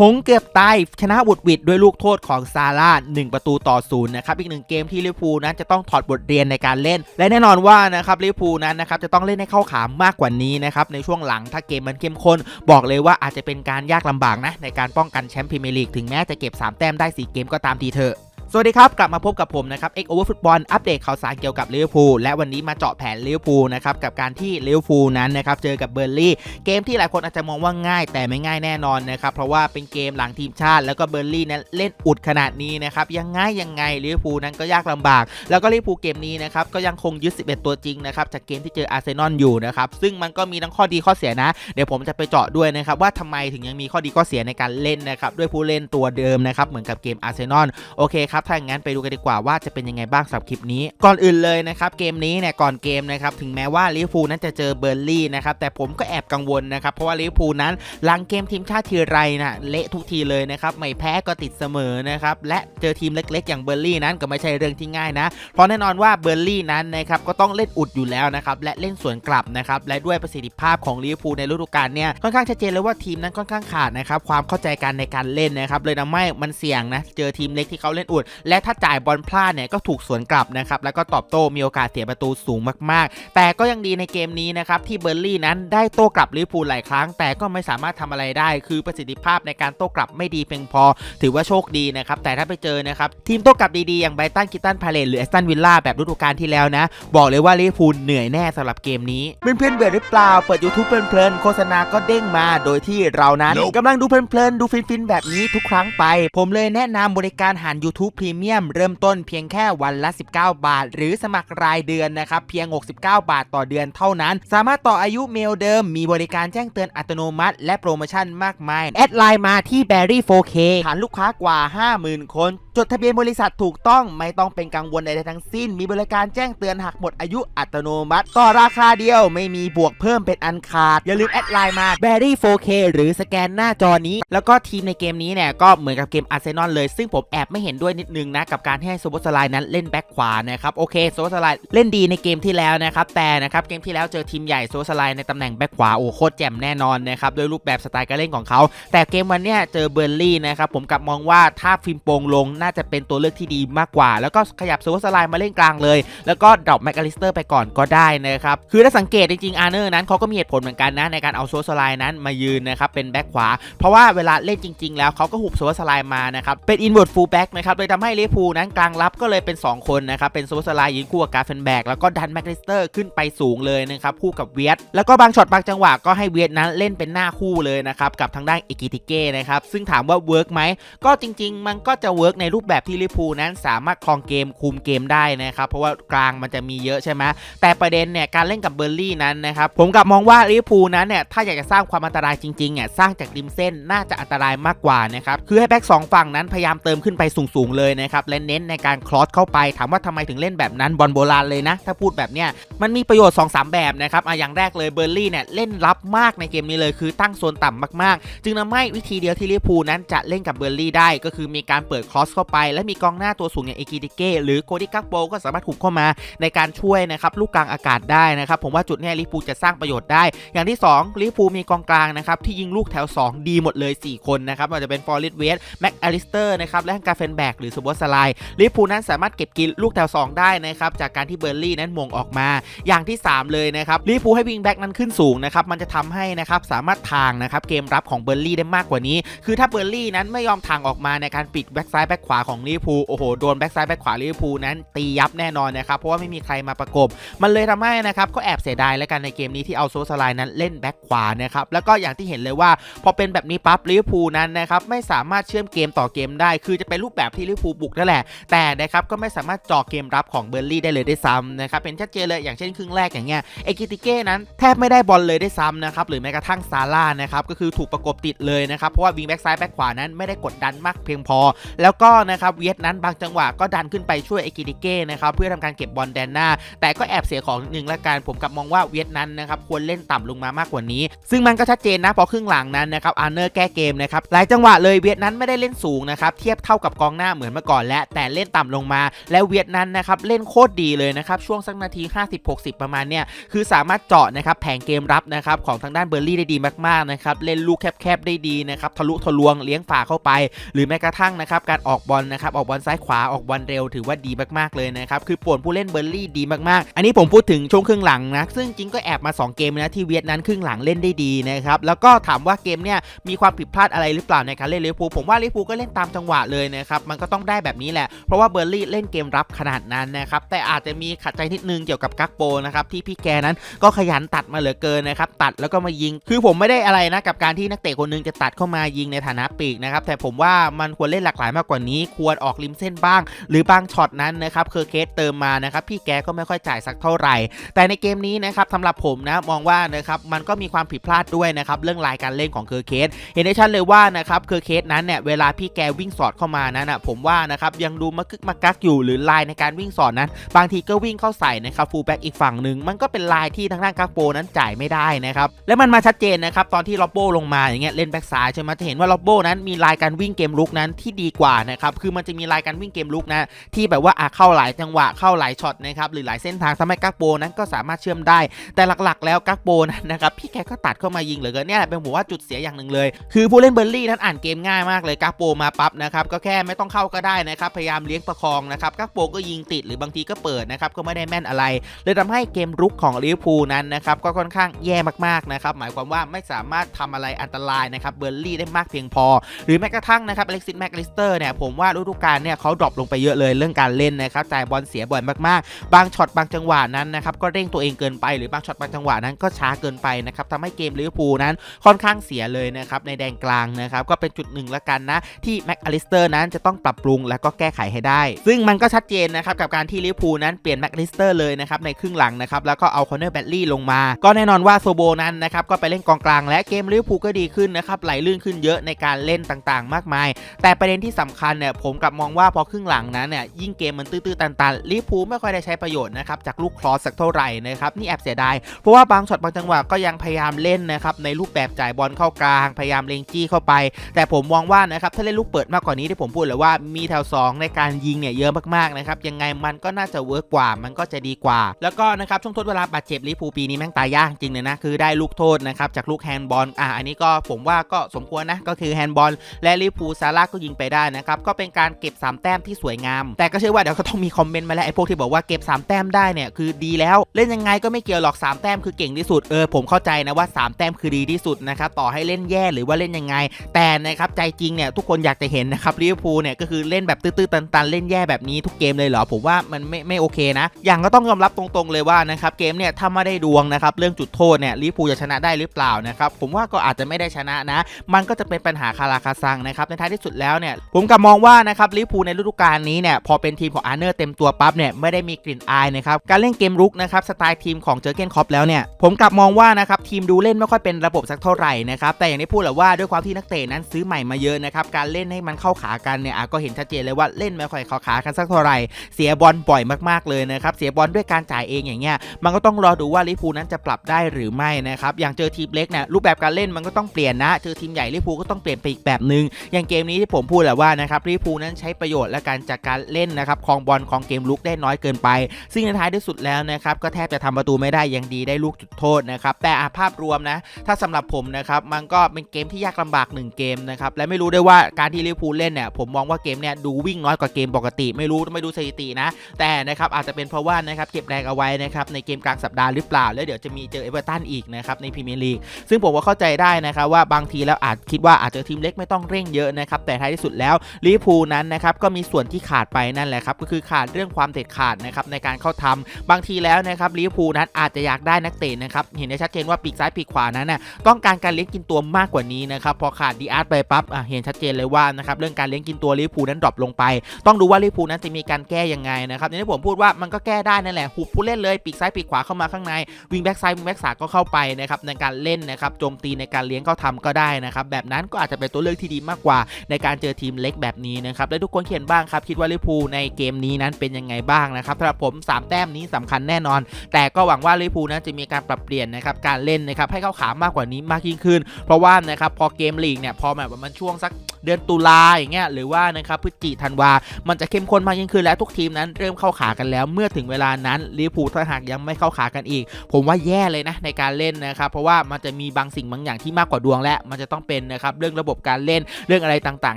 หงเกือบตายชนะบุดวิดด้วยลูกโทษของซาร่า1ประตูต่อศูนย์นะครับอีกหนึ่งเกมที่ลิเวอร์พูลนั้นจะต้องถอดบทเรียนในการเล่น และแน่นอนว่านะครับลิเวอร์พูลนั้นนะครับจะต้องเล่นให้เข้าขามมากกว่านี้นะครับในช่วงหลังถ้าเกมมันเข้มข้น บอกเลยว่าอาจจะเป็นการยากลำบากนะในการป้องกันแชมป์พรีเมียร์ลีกถึงแม้จะเก็บ 3 แต้มได้ 4 เกมก็ตามทีเถอะ สวัสดีครับ กลับมาพบกับผมนะครับ X Over Football อัปเดตข่าวสารเกี่ยวกับลิเวอร์พูลและวันนี้มาเจาะแผนลิเวอร์พูลนะครับกับการที่ลิเวอร์พูลนั้นนะครับเจอกับเบอร์ลี่เกมที่หลายคนอาจจะมองว่าง่ายแต่ไม่ง่ายแน่นอนนะครับเพราะว่าเป็นเกมหลังทีมชาติ แล้วก็เบอร์ลี่นั้นเล่นอุดขนาดนี้นะครับยังง่ายยังไงลิเวอร์พูลนั้นก็ยากลำบาก แล้วก็ลิเวอร์พูลเกมนี้นะครับก็ยังคงยึด 11 ตัวจริงนะครับจากเกมที่เจออาร์เซนอลอยู่นะครับซึ่งมันก็มีทั้งข้อดีข้อเสียนะ เดี๋ยวผมจะไปเจาะด้วยนะครับว่าทำไมถึงยังมีข้อดีข้อเสียในการเล่นนะครับด้วยผู้เล่นตัวเดิมนะครับเหมือนกับเกมอาร์เซนอลโอเคครับถ้าอย่างนั้นไปดูกันดีกว่าว่าจะเป็นยังไงบ้างสำหรับคลิปนี้ ก่อนอื่นเลยนะครับเกมนี้เนี่ยก่อนเกมนะครับถึงแม้ว่าลิเวอร์พูลนั้นจะเจอเบอร์ลี่นะครับแต่ผมก็แอบกังวลนะครับเพราะว่าลิเวอร์พูลนั้นหลังเกมทีมชาติทีไรนะเละทุกทีเลยนะครับไม่แพ้ก็ติดเสมอนะครับและเจอทีมเล็กๆ อย่างเบอร์ลี่นั้นก็ไม่ใช่เรื่องที่ง่ายนะเพราะแน่นอนว่าเบอร์ลี่นั้นนะครับก็ต้องเล่นอุดอยู่แล้วนะครับและเล่นสวนกลับนะครับและด้วยประสิทธิภาพของลิเวอร์พูลในฤดูกาลเนี่ยค่อนข้างชัดเจนเลยว่าทีมนั้นค่อนข้างขาดนะครับความเข้าใจกันในการเล่นนะครับเลยทำให้มันเสี่ยงนะเจอทีมเล็กที่เขาเล่นอุดและถ้าจ่ายบอลพลาดเนี่ยก็ถูกสวนกลับนะครับแล้วก็ตอบโต้มีโอกาสเสียประตูสูงมากๆ แต่ก็ยังดีในเกมนี้นะครับที่เบอร์ลี่นั้นได้โต้กลับลิเวอร์พูลหลายครั้ง แต่ก็ไม่สามารถทำอะไรได้ คือประสิทธิภาพในการโต้กลับไม่ดีเพียงพอ ถือว่าโชคดีนะครับแต่ถ้าไปเจอนะครับทีมโต้กลับดีๆอย่างไบรตันคิตันพาเลตหรือแอสตันวิลล่าแบบฤดูกาลที่แล้วนะ บอกเลยว่าลิเวอร์พูลเหนื่อยแน่สำหรับเกมนี้เพื่อนๆเบื่อหรือเปล่าเปิด YouTube เพลินๆโฆษณาก็เด้งมาโดยที่เรานั้น Nope กำลังดูเพลินๆดูฟินๆแบบนี้ทุกครั้งไป ผมเลยแนะนำบริการหาร YouTube Premium เริ่มต้นเพียงแค่วันละ 19 บาท หรือสมัครรายเดือนนะครับเพียง 69 บาทต่อเดือนเท่านั้น สามารถต่ออายุเมลเดิม มีบริการแจ้งเตือนอัตโนมัติ และโปรโมชั่นมากมาย แอดไลน์มาที่ Berry 4K ฐานลูกค้ากว่า 50,000 คน จดทะเบียนบริษัทถูกต้องไม่ต้องเป็นกังวลใดๆทั้งสิ้น มีบริการแจ้งเตือนหากหมดอายุอัตโนมัติ ต่อราคาเดียวไม่มีบวกเพิ่มเป็นอันขาด อย่าลืมแอดไลน์มา Berry 4K หรือสแกนหน้าจอนี้ แล้วก็ทีมในเกมนี้เนี่ยก็เหมือนกับเกมอาร์เซนอลเลย ซึ่งผมแอบไม่เห็นด้วยนิดนึงนะกับการให้โซโบสไลน์นั้นเล่นแบ็คขวานะครับโอเคโซโบสไลน์เล่นดีในเกมที่แล้วนะครับแต่นะครับเกมที่แล้วเจอทีมใหญ่โซโบสไลน์ในตำแหน่งแบ็คขวาโอ้โคตรแจ่มแน่นอนนะครับโดยรูปแบบสไตล์การเล่นของเขา แต่เกมวันนี้เจอเบอร์ลี่นะครับผมกลับมองว่าถ้าฟิล์มโปงลงน่าจะเป็นตัวเลือกที่ดีมากกว่า แล้วก็ขยับโซโบสไลน์มาเล่นกลางเลย แล้วก็ดรอปแมคอลิสเตอร์ไปก่อนก็ได้นะครับคือถ้าสังเกตจริงๆอาร์เนอร์นั้นเขาก็มีเหตุผลเหมือนกันนะในการเอาโซสไลน์นั้นมายืนนะครับเป็นแบ็คขวา เพราะว่าเวลาเล่นจริง ๆ แล้วเขาก็หุบโซสไลน์มานะครับเป็นอินเวอร์ฟูลแบ็กนะครับเลยทำให้ลิเวอร์พูลนั้นกลางรับก็เลยเป็น 2 คนนะครับ เป็นโซสไลน์ยืนคู่กับการเฟนแบกแล้วก็ดันแมคอลิสเตอร์ขึ้นไปสูงเลยนะครับคู่กับเวียดแล้วก็บางช็อตบางจังหวะก็ให้เวียดนั้นเล่นเป็นหน้าคู่เลยนะครับกับทางด้านเอกิติเก้นะครับซึ่งถามว่าเวิร์กไหมก็จริง ๆ มันก็จะเวิร์กในรูปแบบที่ลิเวอร์พูลนั้นสามารถครองเกมคุมเกมได้นะครับเพราะว่ากลางมันจะมีเยอะใช่ไหมแต่ประเด็นเนี่ยการเล่นกับเบอร์ลี่นั้นนะครับผมกลับมองว่าลิเวอร์พูลนั้นเนี่ยถ้าอยากจะสร้างความอันตรายจริงๆเนี่ยสร้างจากริมเส้นน่าจะอันตรายมากกว่านะครับคือให้แบ็กสองฝั่งนั้นพยายามเติมขึ้นไปสูงๆเลยยนะครับและเน้นในการคลอสเข้าไป ถามว่าทำไมถึงเล่นแบบนั้นบอลโบราณเลยนะ ถ้าพูดแบบเนี้ยมันมีประโยชน์ 2-3 แบบนะครับอะอย่างแรกเลยเบอร์ลี่เนี่ยเล่นรับมากในเกมนี้เลยคือตั้งโซนต่ำมากๆ จึงทำให้วิธีเดียวที่ลิเวอร์พูลนั้นจะเล่นกับเบอร์ลี่ได้ ก็คือมีการเปิดครอสเข้าไป และมีกองหน้าตัวสูงอย่างเอกิติเก้หรือโคดิกักโบก็สามารถหุบเข้ามาในการช่วยนะครับลูกกลางอากาศได้นะครับผมว่าจุดเนี้ยลิเวอร์พูลจะสร้างประโยชน์ได้ อย่างที่2ลิเวอร์พูลมีกองกลางนะครับที่ยิงลูกแถว 2 ดีหมดเลย 4 คนนะครับอาจจะเป็นฟอร์เรสเวสแม็กอลิสเตอร์นะครับและกาเฟนแบกหรือซูบอสไลลิเวอร์พูนั้นสามารถเก็บกินลูกแถว 2 ได้นะครับจากการที่เบอร์ลี่นั้นมงออกมา อย่างที่ 3 เลยนะครับลิเวอร์พูให้วิงแบ็กนั้นขึ้นสูงนะครับมันจะทำให้นะครับสามารถทางนะครับเกมรับของเบอร์ลี่ได้มากกว่านี้ คือถ้าเบอร์ลี่นั้นไม่ยอมทางออกมาในการปิดแบ็กซ้ายแบ็กขวาของลิเวอร์พูโอ้โหโดนแบ็กซ้ายแบ็กขวาลิเวอร์พูนั้นตียับแน่นอนนะครับเพราะว่าไม่มีใครมาประกบ มันเลยทำให้นะครับก็แอบเสียดายแล้วกันในเกมนี้ที่เอาโซสไลน์นั้นเล่นแบ็กขวานะครับแล้วก็อย่างที่เห็นเลยว่าพอเป็นแบบนี้ปั๊บลิเวอร์พูนั้นนะครับไม่สามารถเชื่อมเกมต่อเกมได้ คือจะเป็นรูปแบบที่ลิวอร์พูลบุกนั่นแหละ แต่นะครับก็ไม่สามารถจ่อเกมรับของเบอร์ลี่ได้เลยได้ซ้ำนะครับเป็นชัดเจนเลยอย่างเช่นครึ่งแรกอย่างเงี้ยเอกิติเก้นั้นแทบไม่ได้บอลเลยได้ซ้ำนะครับหรือแม้กระทั่งซาร่านะครับก็คือถูกประกบติดเลยนะครับเพราะว่าวิงแบ็กซ้ายแบ็กขวานั้นไม่ได้กดดันมากเพียงพอ แล้วก็นะครับเวียดนั้นบางจังหวะก็ดันขึ้นไปช่วยเอกิติเก้นะครับเพื่อทำการเก็บบอลแดนหน้า แต่ก็แอบเสียของนิดนึงละกันผมกลับมองว่าเวียดนั้นนะครับควรเล่นต่ำลงมามากกว่านี้ ซึ่งมันก็ชัดเจนนะพอครึ่งหลังนั้นนะครับอาร์เนอร์แก้เกมนะครับหลายจังหวะเลยเวียดนั้นไม่ได้เล่นสูงนะครับเทียบเท่ากับกองหน้าเหมือนมือนเมื่อก่อนแล้วแต่เล่นต่ำลงมา และเวียดนั้นนะครับเล่นโคตรดีเลยนะครับช่วงสักนาที 50-60 ประมาณเนี่ยคือสามารถเจาะนะครับแผงเกมรับนะครับของทางด้านเบอร์ลี่ได้ดีมากๆนะครับเล่นลูกแคบๆได้ดีนะครับทะลุทะลวงเลี้ยงฝาเข้าไป หรือแม้กระทั่งนะครับการออกบอลนะครับออกบอลซ้ายขวาออกบอลเร็วถือว่าดีมากๆเลยนะครับคือป่วนผู้เล่นเบอร์ลี่ดีมากๆ อันนี้ผมพูดถึงช่วงครึ่งหลังนะซึ่งจริงก็แอบมา 2 เกมนะที่เวียดนั้นครึ่งหลังเล่นได้ดีนะครับแล้วก็ถามว่าเกมเนี่ยมีความผิดพลาดอะไรหรือเปล่าในการเล่นลิเวอร์พูลผมว่าลิเวอร์พูลก็เล่นตามจังหวะเลยนะครับมันก็ต้องได้แบบนี้แหละ เพราะว่าเบอร์ลี่เล่นเกมรับขนาดนั้นนะครับ แต่อาจจะมีขัดใจนิดนึงเกี่ยวกับกักโปนะครับที่พี่แกนั้นก็ขยันตัดมาเหลือเกินนะครับตัดแล้วก็มายิง คือผมไม่ได้อะไรนะกับการที่นักเตะคนหนึงจะตัดเข้ามายิงในฐานะปีกนะครับแต่ผมว่ามันควรเล่นหลากหลายมากกว่านี้ ควรออกริมเส้นบ้าง หรือบางช็อตนั้นนะครับเคอร์เคสเติมมานะครับพี่แกก็ไม่ค่อยจ่ายสักเท่าไหร่ แต่ในเกมนี้นะครับสำหรับผมนะมองว่านะครับมันก็มีความผิดพลาดด้วยนะครับเรื่องลายการเล่นของเคอร์เคสเห็นได้ชัดเลยว่านะครับเคอร์เคสนั้นเนี่ยเวลาพี่แกวิ่งสอดเข้ามานั้นนะผมว่านะครับยังดูมากึกมากักอยู่หรือลายในการวิ่งสอดนั้น บางทีก็วิ่งเข้าใส่นะครับฟูลแบ็กอีกฝั่งหนึ่งมันก็เป็นลายที่ทางด้านกักโปนั้นจ่ายไม่ได้นะครับและมันมาชัดเจนนะครับตอนที่ล็อบโบลงมาอย่างเงี้ยเล่นแบ็กซ้ายใช่ไหมจะเห็นว่าล็อบโบนั้นมีลายการวิ่งเกมลุกนั้นที่ดีกว่านะครับคือมันจะมีลายการวิ่งเกมลุกนะที่แบบว่าอะเข้าหลายจังหวะเข้าหลายช็อตนะครับหรือหลายเส้นทางทำให้กักโปนั้นก็สามารถเชื่อมได้ แต่หลักๆ แล้วกักโปนั้นนะครับพี่แกก็ตัดเข้ามายิงเหลือเกินเนี่ยเป็นผมว่าจุดเสียอย่างหนึ่งเลย คือผู้เล่นเบอร์ลี่นั้นอ่านเกมง่ายมากเลยกักโปมาปั๊บนะครับก็แค่ไม่ต้องเข้าก็ได้นะครับ พยายามเลี้ยงประคองนะครับกักโปก็ยิงติดหรือบางทีก็เปิดนะครับก็ไม่ได้แม่นอะไร เลยทำให้เกมรุกของลิเวอร์พูลนั้นนะครับก็ค่อนข้างแย่มากๆนะครับหมายความว่าไม่สามารถทำอะไรอันตรายนะครับเบอร์ลี่ได้มากเพียงพอ หรือแม้กระทั่งนะครับอเล็กซิสแม็กลิสเตอร์เนี่ยผมว่าฤดูกาลเนี่ยเขาดรอปลงไปเยอะเลยเรื่องการเล่นนะครับจ่ายบอลเสียบ่อยมากๆ บางช็อตบางจังหวะนั้นนะครับก็เร่งตัวเองเกินไปหรือบางช็อตบางจังหวะนั้นก็ช้าเกินไปนะครับทำให้เกมลิเวอร์พูลนั้นค่อนข้างเสียเลยนะครับในแดนกลางนะครับก็เป็นจุดหนึ่งละกันนะที่แม็กอลิสเตอร์นั้นจะต้องปรับปรุงและก็แก้ไขให้ได้ ซึ่งมันก็ชัดเจนนะครับกับการที่ลิเวอร์พูลนั้นเปลี่ยนแม็กลิสเตอร์เลยนะครับในครึ่งหลังนะครับแล้วก็เอาคอนเนอร์แบตลี่ลงมา ก็แน่นอนว่าโซโบนั้นนะครับก็ไปเล่นกองกลาง และเกมลิเวอร์พูลก็ดีขึ้นนะครับไหลลื่นขึ้นเยอะในการเล่นต่างๆ มากมาย แต่ประเด็นที่สำคัญเนี่ยผมกลับมองว่าพอครึ่งหลังนั้นเนี่ยยิ่งเกมมันตื้อๆตันๆลิเวอร์พูลไม่ค่อยได้ใช้ประโยชน์นะครับจากลูกครอสสักเท่าไหร่นะครับนี่แอบเสียดายเพราะว่าบางช็อตบางจังหวะก็ยังพยายามเล่นนะครับในรูปแบบจ่ายบอลเข้ากลาง พยายามเลงจี้เข้าไป แต่ผมมองว่านะครับถ้าเล่นลูกเปิดมากกว่านี้ที่ผมพูดเลยว่ามีแถว 2 ในการยิงเนี่ยเยอะมากๆนะครับยังไงมันก็น่าจะเวิร์กกว่ามันก็จะดีกว่า แล้วก็นะครับช่วงทดเวลาบาดเจ็บลิเวอร์พูปีนี้แม่งตายยากจริงเลยนะคือได้ลูกโทษนะครับจากลูกแฮนด์บอลอะอันนี้ก็ผมว่าก็สมควรนะก็คือแฮนด์บอลและลิเวอร์พูซาร่าก็ยิงไปได้นะครับก็เป็นการเก็บ 3 แต้มที่สวยงาม แต่ก็เชื่อว่าเดี๋ยวก็ต้องมีคอมเมนต์มาแล้วไอ้พวกที่บอกว่าเก็บ 3 แต้มได้เนี่ยคือดีแล้วเล่นยังไงก็ไม่เกี่ยวหรอก 3 แต้มคือเก่งที่สุดเออผมเข้าใจนะว่า 3 แต้มคือดีที่สุดนะครับต่อให้เล่นแย่หรือว่าเล่นยังไง แต่นะครับใจจริงเนี่ยทุกคนอยากจะเห็นนะครับลิเวอร์พูลเนี่ยก็คือเล่นแบบตื้อๆตันๆเล่นแย่แบบนี้ทุกเกมเลยเหรอผมว่ามันไม่ไม่โอเคนะ อย่างก็ต้องยอมรับตรงๆเลยว่านะครับเกมเนี่ยถ้าไม่ได้ดวงนะครับเรื่องจุดโทษเนี่ยลิเวอร์พูจะชนะได้หรือเปล่านะครับผมว่าก็อาจจะไม่ได้ชนะนะ มันก็จะเป็นปัญหาคาราคาซังนะครับในท้ายที่สุดแล้วเนี่ยผมกลับมองว่านะครับลิเวอร์พูในฤดูกาลนี้เนี่ยพอเป็นทีมของอาร์เนอร์เต็มตัวปั๊บเนี่ยไม่ได้มีกลิ่นอายนะครับการเล่นเกมรุกนะครับสไตล์ทีมของเจอเกนคอปแล้วเนี่ยผมกลับมองว่านะครับทีมดูเล่นไม่ค่อยเป็นระบบสักเท่าไหร่นะครับแต่อย่างที่พูดแหละว่าด้วยความที่นักเตะนั้นซื้อใหม่มาเยอะนะครับการเล่นให้มันเข้าขากันเนี่ยก็เห็นชัดเจนเลยว่าเล่นไม่ค่อยเข้าขากันสักเท่าไหร่เสียบอลบ่อยมากๆเลยนะครับเสียบอลด้วยการจ่ายเองอย่างเงี้ยมันก็ต้องรอดูว่าลิเวอร์พูนั้นจะปรับได้หรือไม่นะครับอย่างเจอทีมเล็กเนี่ยรูปแบบการเล่นมันก็ต้องเปลี่ยนนะเจอทีมใหญ่ลิเวอร์พูก็ต้องเปลี่ยนไปอีกแบบหนึงอย่างเกมนี้ที่ผมพูดแหละว่านะครับลิเวอร์พูนั้นใช้ประโยชน์และการจากการเล่นนะครับครองบอลของเกมลุกได้น้อยเกินไป ซึ่งในท้ายที่สุดแล้วนะครับก็แทบจะทำประตูไม่ได้ยังดีได้ลูกจุดโทษนะครับแต่ภาพรวมนะถ้าสำหรับผมนะครับมันก็เป็นเกมที่ยากลำบากหนึ่งเกมนะครับและไม่รู้ด้วยว่าการที่ลิเวอร์พูเล่นเนี่ยผมมองว่าเกมเนี่ยดูวิ่งน้อยกว่าเกมปกติ ไม่รู้ไม่ดูสถิตินะ แต่นะครับอาจจะเป็นเพราะว่านะครับเก็บแรงเอาไว้นะครับในเกมกลางสัปดาห์หรือเปล่า แล้วเดี๋ยวจะมีเจอเอเวอร์ตันอีกนะครับในพรีเมียร์ลีกซึ่งผมว่าเข้าใจได้นะครับว่าบางทีแล้วอาจคิดว่าอาจจะทีมเล็กไม่ต้องเร่งเยอะนะครับแต่ท้ายที่สุดแล้วลิเวอร์พูลนั้นนะครับก็มีส่วนที่ขาดไปนั่นแหละครับก็คือขาดเรื่องความเด็ดขาดนะครับในการเข้าทำบางทีแล้วนะครับลิเวอร์พูลนั้นอาจจะอยากได้นักเตะนะครับเห็นได้ชัดเจนว่าปีกซ้ายปีกขวานั้นน่ะต้องการการเลี้ยงกินตัวมากกว่านี้นะครับพอขาดดีอาร์ตไปปั๊บเห็นชัดเจนเลยว่านะครับเรื่องการเลี้ยงกินตัวลิเวอร์พูลนั้นดรอปลงไป ต้องดูว่าลิเวอร์พูลนั้นจะมีการแก้ยังไงนะครับอย่างที่ผมพูดว่ามันก็แก้ได้นั่นแหละหุบผู้เล่นเลยปีกซ้ายปีกขวาเข้ามาข้างในวิงแบ็กซ้ายวิงแบ็กขวาก็เข้าไปนะครับในการเล่นนะครับโจมตีในการเลี้ยงเข้าทำก็ได้นะครับแบบนั้นก็อาจจะเป็นตัวเลือกที่ดีมากกว่า ในการเจอทีมเล็กแบบนี้นะครับและทุกคนเขียนบ้างครับคิดว่าลิเวอร์พูลในเกมนี้นั้นเป็นยังไงบ้างนะครับสำหรับผม 3 แต้มนี้สำคัญแน่นอน แต่ก็หวังว่าลิเวอร์พูลนั้นจะมีการปรับเปลี่ยนนะครับการเล่นนะครับให้เข้าขามากกว่านี้มากยิ่งขึ้น เพราะว่านะครับพอเกมลีกเนี่ยพอแบบมันช่วงสัก เดือนตุลาอย่างเงี้ยหรือว่านะครับพฤศจิธันวา มันจะเข้มข้นมากยิ่งขึ้นและทุกทีมนั้นเริ่มเข้าขากันแล้ว เมื่อถึงเวลานั้นลิเวอร์พูลถ้าหากยังไม่เข้าขากันอีก ผมว่าแย่เลยนะในการเล่นนะครับเพราะว่ามันจะมีบางสิ่งบางอย่างที่มากกว่าดวงและ มันจะต้องเป็นนะครับเรื่องระบบการเล่นเรื่องอะไรต่าง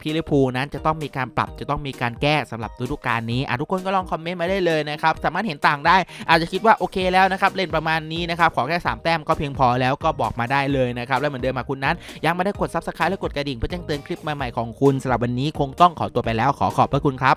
ๆ ที่ลิเวอร์พูลนั้นจะต้องมีการปรับจะต้องมีการแก้สำหรับฤดูกาลนี้อะทุกคนก็ลองคอมเมนต์มาได้เลยนะครับสามารถเห็นต่างได้ อาจจะคิดว่าโอเคแล้วนะครับเล่นประมาณนี้นะครับขอแค่สามแต้มก็เพียงพอแล้วก็บอกมาได้เลยนะครับและเหมือนเดิมมาคุณนั้นยังไม่ได้กด subscribe และกดกระดิ่งเพื่อแจ้งเตือนคลิปใหม่ๆของคุณสำหรับวันนี้คงต้องขอตัวไปแล้วขอขอบพระคุณครับ